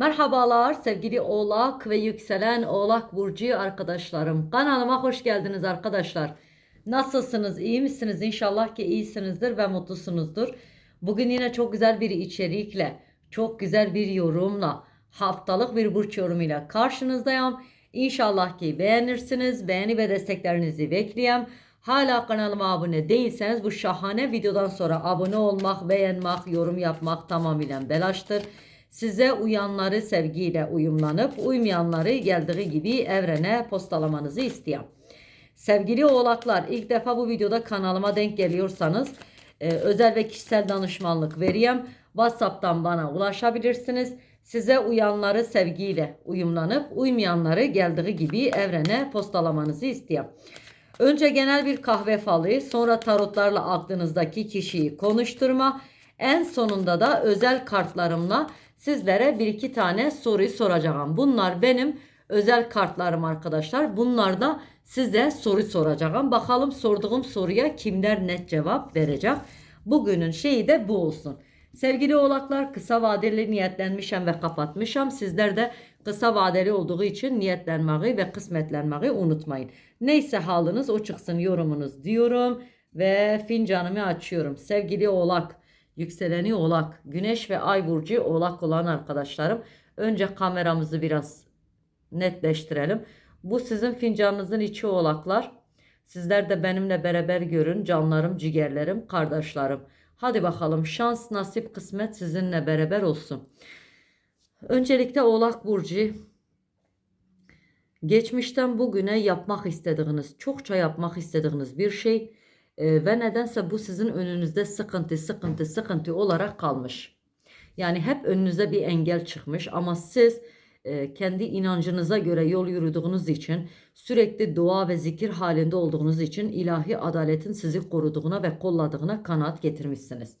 Merhabalar sevgili Oğlak ve yükselen Oğlak Burcu arkadaşlarım. Kanalıma hoş geldiniz arkadaşlar. Nasılsınız? İyi misiniz? İnşallah ki iyisinizdir ve mutlusunuzdur. Bugün yine çok güzel bir içerikle, çok güzel bir yorumla, haftalık bir burç yorumuyla karşınızdayım. İnşallah ki beğenirsiniz. Beğeni ve desteklerinizi bekleyeyim. Hala kanalıma abone değilseniz bu şahane videodan sonra abone olmak, beğenmek, yorum yapmak tamamıyla belaştır. Size uyanları sevgiyle uyumlanıp uymayanları geldiği gibi evrene postalamanızı istiyorum. Sevgili oğlaklar ilk defa bu videoda kanalıma denk geliyorsanız e, özel ve kişisel danışmanlık vereyim. WhatsApp'tan bana ulaşabilirsiniz. Size uyanları sevgiyle uyumlanıp uymayanları geldiği gibi evrene postalamanızı istiyorum. Önce genel bir kahve falı, sonra tarotlarla aklınızdaki kişiyi konuşturma, en sonunda da özel kartlarımla sizlere bir iki tane soruyu soracağım. Bunlar benim özel kartlarım arkadaşlar. Bunlar da size soru soracağım. Bakalım sorduğum soruya kimler net cevap verecek. Bugünün şeyi de bu olsun. Sevgili oğlaklar kısa vadeli niyetlenmişim ve kapatmışım. Sizler de kısa vadeli olduğu için niyetlenmeyi ve kısmetlenmeyi unutmayın. Neyse haliniz o çıksın yorumunuz diyorum ve fincanımı açıyorum. Sevgili oğlak, yükseleni oğlak, güneş ve ay burcu oğlak olan arkadaşlarım. Önce kameramızı biraz netleştirelim. Bu sizin fincanınızın içi oğlaklar. Sizler de benimle beraber görün canlarım, ciğerlerim, kardeşlerim. Hadi bakalım şans, nasip, kısmet sizinle beraber olsun. Öncelikle Oğlak Burcu geçmişten bugüne yapmak istediğiniz, çokça yapmak istediğiniz bir şey e, ve nedense bu sizin önünüzde sıkıntı, sıkıntı, sıkıntı olarak kalmış. Yani hep önünüze bir engel çıkmış ama siz e, kendi inancınıza göre yol yürüdüğünüz için sürekli dua ve zikir halinde olduğunuz için ilahi adaletin sizi koruduğuna ve kolladığına kanaat getirmişsiniz.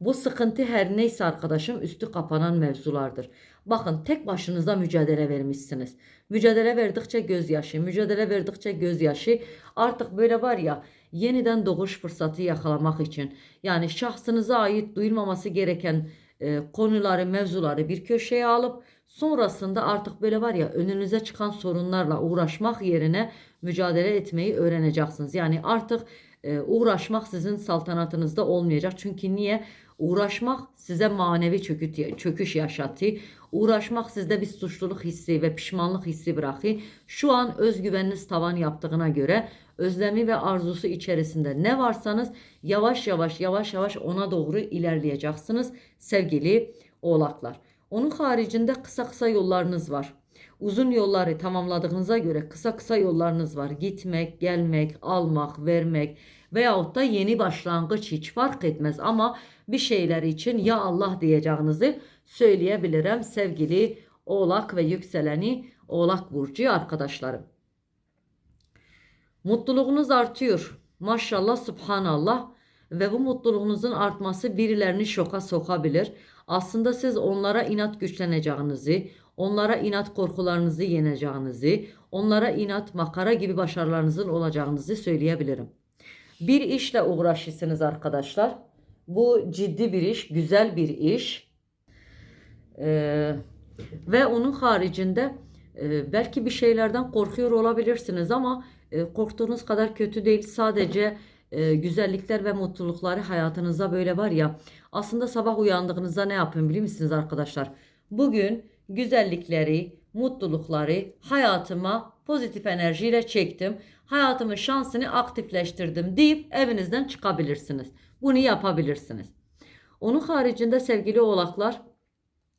Bu sıkıntı her neyse arkadaşım üstü kapanan mevzulardır. Bakın tek başınıza mücadele vermişsiniz. Mücadele verdikçe gözyaşı, mücadele verdikçe gözyaşı artık böyle var ya yeniden doğuş fırsatı yakalamak için yani şahsınıza ait duyulmaması gereken e, konuları, mevzuları bir köşeye alıp sonrasında artık böyle var ya önünüze çıkan sorunlarla uğraşmak yerine mücadele etmeyi öğreneceksiniz. Yani artık e, uğraşmak sizin saltanatınızda olmayacak. Çünkü niye? Uğraşmak size manevi çöküt, çöküş yaşatıyor. Uğraşmak sizde bir suçluluk hissi ve pişmanlık hissi bırakıyor. Şu an özgüveniniz tavan yaptığına göre özlemi ve arzusu içerisinde ne varsanız yavaş yavaş yavaş yavaş ona doğru ilerleyeceksiniz sevgili oğlaklar. Onun haricinde kısa kısa yollarınız var. Uzun yolları tamamladığınıza göre kısa kısa yollarınız var. Gitmek, gelmek, almak, vermek veyahut da yeni başlangıç hiç fark etmez ama bir şeyler için ya Allah diyeceğinizi söyleyebilirim sevgili Oğlak ve yükseleni Oğlak burcu arkadaşlarım. Mutluluğunuz artıyor. Maşallah subhanallah ve bu mutluluğunuzun artması birilerini şoka sokabilir. Aslında siz onlara inat güçleneceğinizi, onlara inat korkularınızı yeneceğinizi, onlara inat makara gibi başarılarınızın olacağınızı söyleyebilirim. Bir işle uğraşırsınız arkadaşlar. Bu ciddi bir iş, güzel bir iş. Ee, ve onun haricinde e, belki bir şeylerden korkuyor olabilirsiniz ama e, korktuğunuz kadar kötü değil. Sadece e, güzellikler ve mutlulukları hayatınızda böyle var ya. Aslında sabah uyandığınızda ne yapın biliyor musunuz arkadaşlar? Bugün güzellikleri, mutlulukları hayatıma pozitif enerjiyle çektim. Hayatımın şansını aktifleştirdim deyip evinizden çıkabilirsiniz. Bunu yapabilirsiniz. Onun haricinde sevgili oğlaklar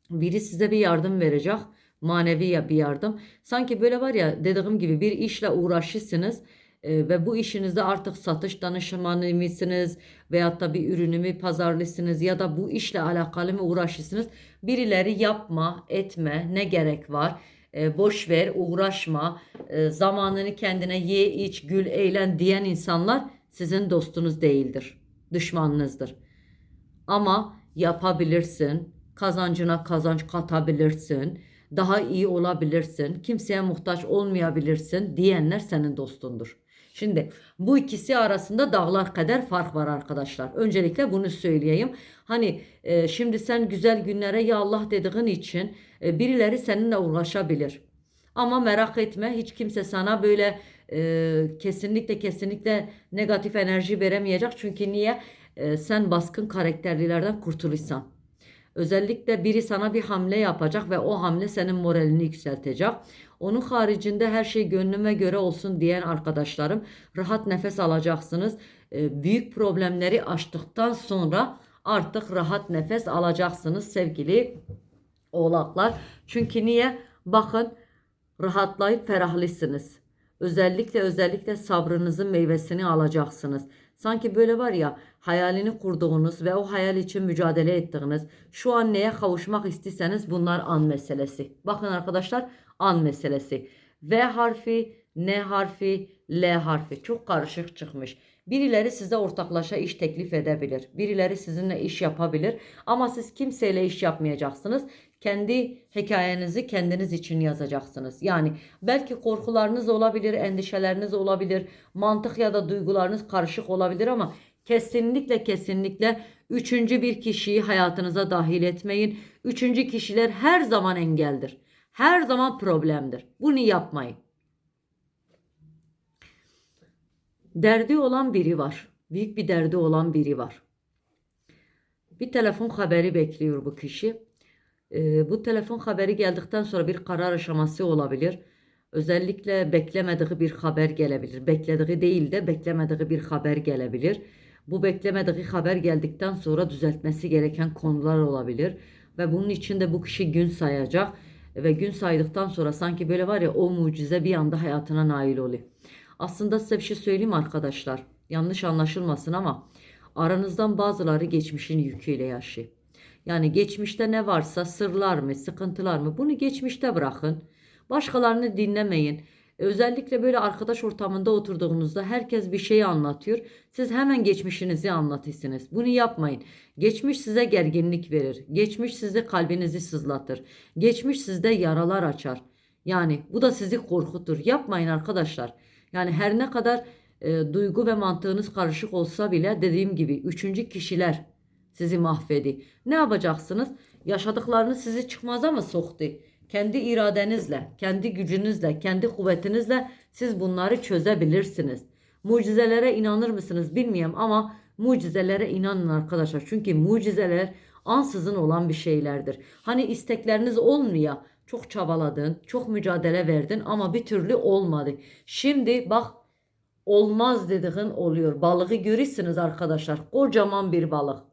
biri size bir yardım verecek. Manevi ya bir yardım. Sanki böyle var ya dediğim gibi bir işle uğraşırsınız e, ve bu işinizde artık satış danışmanı mısınız veyahut da bir ürünü mü pazarlısınız ya da bu işle alakalı mı uğraşırsınız. Birileri yapma, etme, ne gerek var? E, boş ver, uğraşma, e, zamanını kendine ye, iç, gül, eğlen diyen insanlar sizin dostunuz değildir. Düşmanınızdır. Ama yapabilirsin, kazancına kazanç katabilirsin, daha iyi olabilirsin, kimseye muhtaç olmayabilirsin diyenler senin dostundur. Şimdi bu ikisi arasında dağlar kadar fark var arkadaşlar. Öncelikle bunu söyleyeyim. Hani e, şimdi sen güzel günlere ya Allah dediğin için e, birileri seninle uğraşabilir. Ama merak etme hiç kimse sana böyle e, kesinlikle kesinlikle negatif enerji veremeyecek. Çünkü niye? E, sen baskın karakterlilerden kurtulursan. Özellikle biri sana bir hamle yapacak ve o hamle senin moralini yükseltecek. Onun haricinde her şey gönlüme göre olsun diyen arkadaşlarım rahat nefes alacaksınız. E, büyük problemleri aştıktan sonra artık rahat nefes alacaksınız sevgili oğlaklar. Çünkü niye? Bakın rahatlayıp ferahlısınız. Özellikle özellikle sabrınızın meyvesini alacaksınız. Sanki böyle var ya hayalini kurduğunuz ve o hayal için mücadele ettiğiniz şu an neye kavuşmak istiyseniz bunlar an meselesi. Bakın arkadaşlar an meselesi. V harfi, N harfi, L harfi çok karışık çıkmış. Birileri size ortaklaşa iş teklif edebilir. Birileri sizinle iş yapabilir. Ama siz kimseyle iş yapmayacaksınız. Kendi hikayenizi kendiniz için yazacaksınız. Yani belki korkularınız olabilir, endişeleriniz olabilir, mantık ya da duygularınız karışık olabilir ama kesinlikle kesinlikle üçüncü bir kişiyi hayatınıza dahil etmeyin. Üçüncü kişiler her zaman engeldir. Her zaman problemdir. Bunu yapmayın. Derdi olan biri var. Büyük bir derdi olan biri var. Bir telefon haberi bekliyor bu kişi. Ee, bu telefon haberi geldikten sonra bir karar aşaması olabilir. Özellikle beklemediği bir haber gelebilir. Beklediği değil de beklemediği bir haber gelebilir. Bu beklemediği haber geldikten sonra düzeltmesi gereken konular olabilir. Ve bunun için de bu kişi gün sayacak. Ve gün saydıktan sonra sanki böyle var ya o mucize bir anda hayatına nail oluyor. Aslında size bir şey söyleyeyim arkadaşlar. Yanlış anlaşılmasın ama aranızdan bazıları geçmişin yüküyle yaşıyor. Yani geçmişte ne varsa sırlar mı, sıkıntılar mı bunu geçmişte bırakın. Başkalarını dinlemeyin. Özellikle böyle arkadaş ortamında oturduğunuzda herkes bir şeyi anlatıyor. Siz hemen geçmişinizi anlatırsınız. Bunu yapmayın. Geçmiş size gerginlik verir. Geçmiş sizi kalbinizi sızlatır. Geçmiş sizde yaralar açar. Yani bu da sizi korkutur. Yapmayın arkadaşlar. Yani her ne kadar e, duygu ve mantığınız karışık olsa bile dediğim gibi üçüncü kişiler sizi mahvedi. Ne yapacaksınız? Yaşadıklarınız sizi çıkmaza mı soktu? Kendi iradenizle, kendi gücünüzle, kendi kuvvetinizle siz bunları çözebilirsiniz. Mucizelere inanır mısınız bilmiyorum ama mucizelere inanın arkadaşlar. Çünkü mucizeler ansızın olan bir şeylerdir. Hani istekleriniz olmuyor. Çok çabaladın, çok mücadele verdin ama bir türlü olmadı. Şimdi bak olmaz dediğin oluyor. Balığı görürsünüz arkadaşlar. Kocaman bir balık.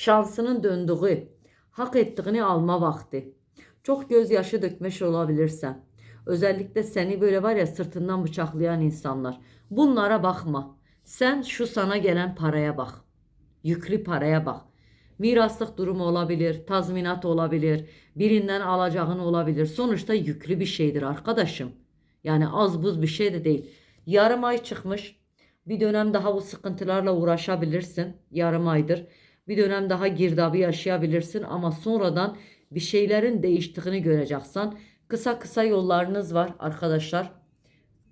Şansının döndüğü, hak ettiğini alma vakti. Çok gözyaşı dökmüş olabilirsen. Özellikle seni böyle var ya sırtından bıçaklayan insanlar. Bunlara bakma. Sen şu sana gelen paraya bak. Yüklü paraya bak. Miraslık durumu olabilir, tazminat olabilir, birinden alacağın olabilir. Sonuçta yüklü bir şeydir arkadaşım. Yani az buz bir şey de değil. Yarım ay çıkmış. Bir dönem daha bu sıkıntılarla uğraşabilirsin. Yarım aydır. Bir dönem daha girdabı yaşayabilirsin ama sonradan bir şeylerin değiştiğini göreceksin. Kısa kısa yollarınız var arkadaşlar.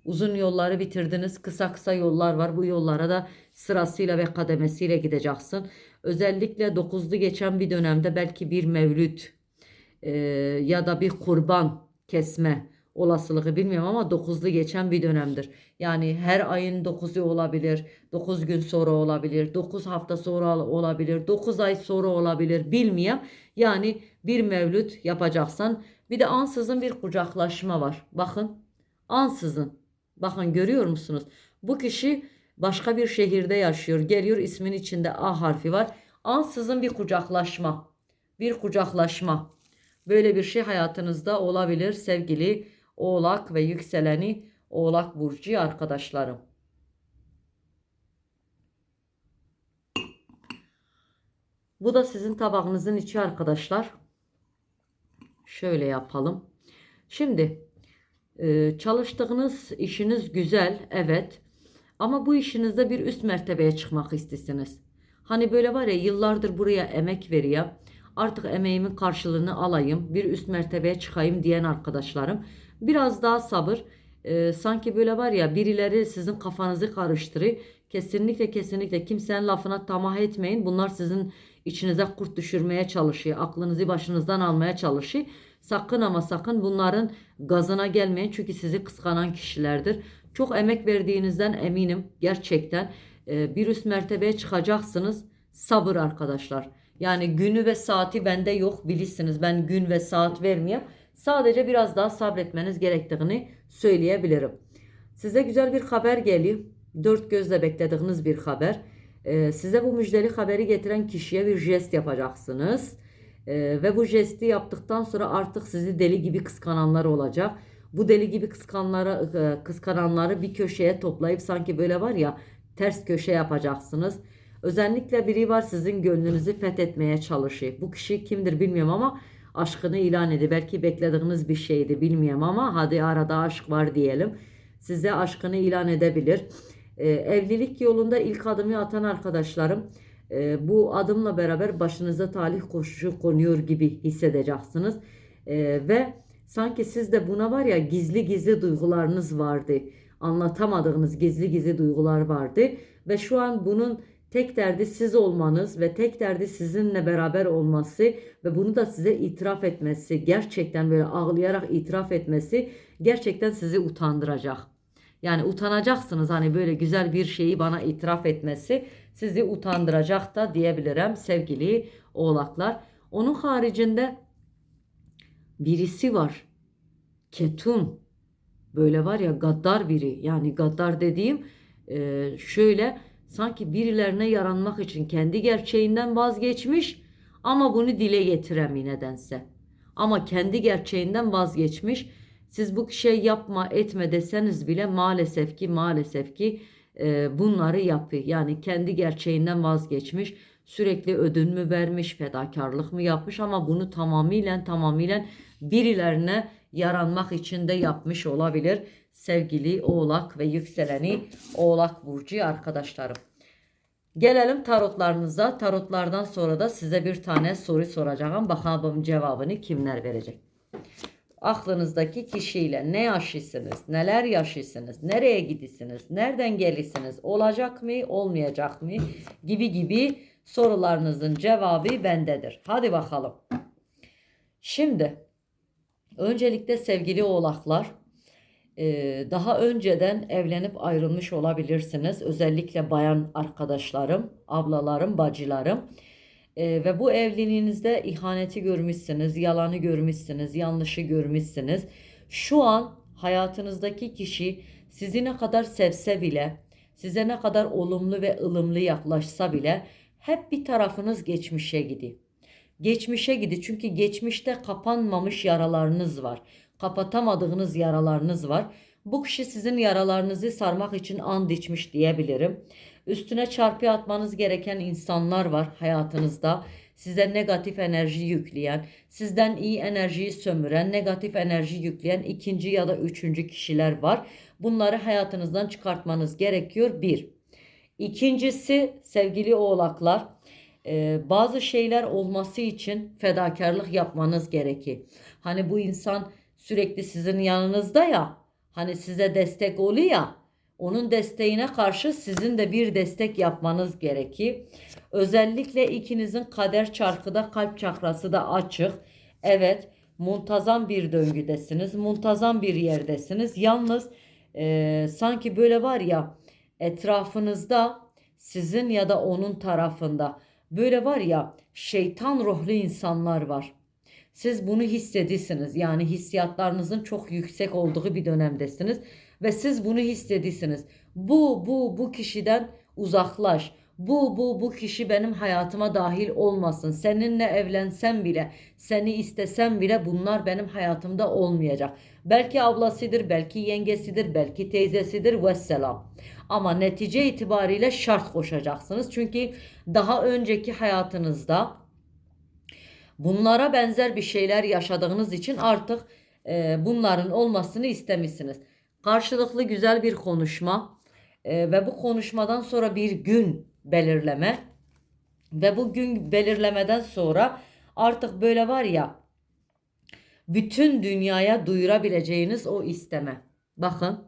Uzun yolları bitirdiniz. Kısa kısa yollar var. Bu yollara da sırasıyla ve kademesiyle gideceksin. Özellikle 9'lu geçen bir dönemde belki bir mevlüt e, ya da bir kurban kesme olasılığı bilmiyorum ama 9'lu geçen bir dönemdir. Yani her ayın 9'u olabilir, 9 gün sonra olabilir, 9 hafta sonra olabilir, 9 ay sonra olabilir bilmiyorum. Yani bir mevlüt yapacaksan bir de ansızın bir kucaklaşma var. Bakın ansızın. Bakın görüyor musunuz? Bu kişi başka bir şehirde yaşıyor. Geliyor ismin içinde A harfi var. Ansızın bir kucaklaşma. Bir kucaklaşma. Böyle bir şey hayatınızda olabilir sevgili Oğlak ve yükseleni Oğlak burcu arkadaşlarım. Bu da sizin tabağınızın içi arkadaşlar. Şöyle yapalım. Şimdi e, çalıştığınız işiniz güzel evet. Ama bu işinizde bir üst mertebeye çıkmak istesiniz. Hani böyle var ya yıllardır buraya emek veriyor. Artık emeğimin karşılığını alayım, bir üst mertebeye çıkayım diyen arkadaşlarım. Biraz daha sabır. e, sanki böyle var ya birileri sizin kafanızı karıştırıyor. Kesinlikle kesinlikle kimsenin lafına tamah etmeyin. Bunlar sizin içinize kurt düşürmeye çalışıyor. Aklınızı başınızdan almaya çalışıyor. Sakın ama sakın bunların gazına gelmeyin. Çünkü sizi kıskanan kişilerdir. Çok emek verdiğinizden eminim. Gerçekten e, bir üst mertebeye çıkacaksınız. Sabır arkadaşlar. Yani günü ve saati bende yok bilirsiniz. Ben gün ve saat vermiyorum. Sadece biraz daha sabretmeniz gerektiğini söyleyebilirim. Size güzel bir haber geliyor. Dört gözle beklediğiniz bir haber. Ee, size bu müjdeli haberi getiren kişiye bir jest yapacaksınız. Ee, ve bu jesti yaptıktan sonra artık sizi deli gibi kıskananlar olacak. Bu deli gibi kıskanları, e, kıskananları bir köşeye toplayıp sanki böyle var ya ters köşe yapacaksınız. Özellikle biri var sizin gönlünüzü fethetmeye çalışıyor. Bu kişi kimdir bilmiyorum ama aşkını ilan ediyor. Belki beklediğiniz bir şeydi bilmiyorum ama hadi arada aşk var diyelim. Size aşkını ilan edebilir. Ee, evlilik yolunda ilk adımı atan arkadaşlarım e, bu adımla beraber başınıza talih koşuşu konuyor gibi hissedeceksiniz. Ee, ve sanki sizde buna var ya gizli gizli duygularınız vardı. Anlatamadığınız gizli gizli duygular vardı. Ve şu an bunun tek derdi siz olmanız ve tek derdi sizinle beraber olması ve bunu da size itiraf etmesi, gerçekten böyle ağlayarak itiraf etmesi gerçekten sizi utandıracak. Yani utanacaksınız hani böyle güzel bir şeyi bana itiraf etmesi sizi utandıracak da diyebilirim sevgili oğlaklar. Onun haricinde birisi var. Ketum. Böyle var ya gaddar biri. Yani gaddar dediğim şöyle sanki birilerine yaranmak için kendi gerçeğinden vazgeçmiş ama bunu dile getiremiyor nedense. Ama kendi gerçeğinden vazgeçmiş. Siz bu kişiye yapma etme deseniz bile maalesef ki maalesef ki e, bunları yapıyor. Yani kendi gerçeğinden vazgeçmiş. Sürekli ödün mü vermiş, fedakarlık mı yapmış ama bunu tamamıyla tamamıyla birilerine yaranmak için de yapmış olabilir. Sevgili Oğlak ve yükseleni Oğlak Burcu arkadaşlarım. Gelelim tarotlarınıza. Tarotlardan sonra da size bir tane soru soracağım. Bakalım cevabını kimler verecek. Aklınızdaki kişiyle ne yaşıyorsunuz, neler yaşıyorsunuz, nereye gidisiniz, nereden gelirsiniz, olacak mı, olmayacak mı gibi gibi sorularınızın cevabı bendedir. Hadi bakalım. Şimdi öncelikle sevgili oğlaklar daha önceden evlenip ayrılmış olabilirsiniz. Özellikle bayan arkadaşlarım, ablalarım, bacılarım. Ee, ve bu evliliğinizde ihaneti görmüşsünüz, yalanı görmüşsünüz, yanlışı görmüşsünüz. Şu an hayatınızdaki kişi sizi ne kadar sevse bile, size ne kadar olumlu ve ılımlı yaklaşsa bile hep bir tarafınız geçmişe gidiyor. Geçmişe gidi çünkü geçmişte kapanmamış yaralarınız var. Kapatamadığınız yaralarınız var. Bu kişi sizin yaralarınızı sarmak için and içmiş diyebilirim. Üstüne çarpı atmanız gereken insanlar var hayatınızda. Size negatif enerji yükleyen, sizden iyi enerjiyi sömüren, negatif enerji yükleyen ikinci ya da üçüncü kişiler var. Bunları hayatınızdan çıkartmanız gerekiyor. Bir. İkincisi sevgili oğlaklar e, bazı şeyler olması için fedakarlık yapmanız gerekir. Hani bu insan sürekli sizin yanınızda ya hani size destek oluyor ya onun desteğine karşı sizin de bir destek yapmanız gerekir. Özellikle ikinizin kader çarkıda kalp çakrası da açık. Evet muntazam bir döngüdesiniz. Muntazam bir yerdesiniz. Yalnız e, sanki böyle var ya etrafınızda sizin ya da onun tarafında böyle var ya şeytan ruhlu insanlar var. Siz bunu hissedirsiniz. Yani hissiyatlarınızın çok yüksek olduğu bir dönemdesiniz ve siz bunu hissedirsiniz. Bu bu bu kişiden uzaklaş. Bu bu bu kişi benim hayatıma dahil olmasın. Seninle evlensem bile, seni istesem bile bunlar benim hayatımda olmayacak. Belki ablasıdır, belki yengesidir, belki teyzesidir ve selam. Ama netice itibariyle şart koşacaksınız. Çünkü daha önceki hayatınızda bunlara benzer bir şeyler yaşadığınız için artık e, bunların olmasını istemişsiniz. Karşılıklı güzel bir konuşma e, ve bu konuşmadan sonra bir gün belirleme ve bu gün belirlemeden sonra artık böyle var ya bütün dünyaya duyurabileceğiniz o isteme. Bakın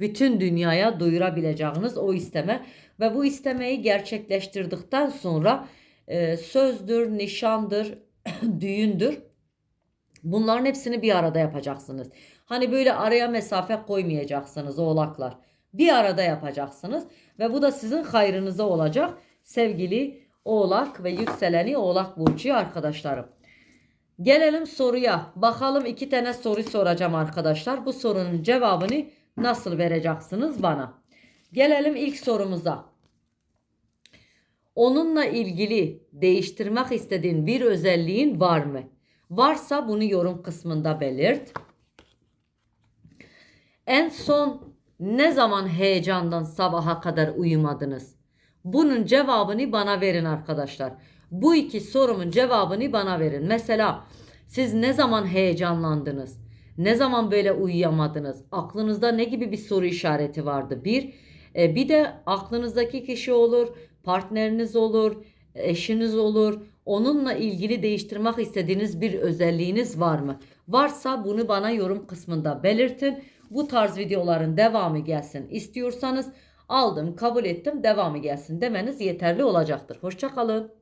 bütün dünyaya duyurabileceğiniz o isteme ve bu istemeyi gerçekleştirdikten sonra e, sözdür, nişandır, düğündür. Bunların hepsini bir arada yapacaksınız. Hani böyle araya mesafe koymayacaksınız oğlaklar. Bir arada yapacaksınız ve bu da sizin hayrınıza olacak sevgili oğlak ve yükseleni oğlak burcu arkadaşlarım. Gelelim soruya. Bakalım iki tane soru soracağım arkadaşlar. Bu sorunun cevabını nasıl vereceksiniz bana? Gelelim ilk sorumuza. Onunla ilgili değiştirmek istediğin bir özelliğin var mı? Varsa bunu yorum kısmında belirt. En son ne zaman heyecandan sabaha kadar uyumadınız? Bunun cevabını bana verin arkadaşlar. Bu iki sorumun cevabını bana verin. Mesela siz ne zaman heyecanlandınız? Ne zaman böyle uyuyamadınız? Aklınızda ne gibi bir soru işareti vardı? Bir, e, bir de aklınızdaki kişi olur, partneriniz olur, eşiniz olur. Onunla ilgili değiştirmek istediğiniz bir özelliğiniz var mı? Varsa bunu bana yorum kısmında belirtin. Bu tarz videoların devamı gelsin istiyorsanız aldım, kabul ettim, devamı gelsin demeniz yeterli olacaktır. Hoşçakalın.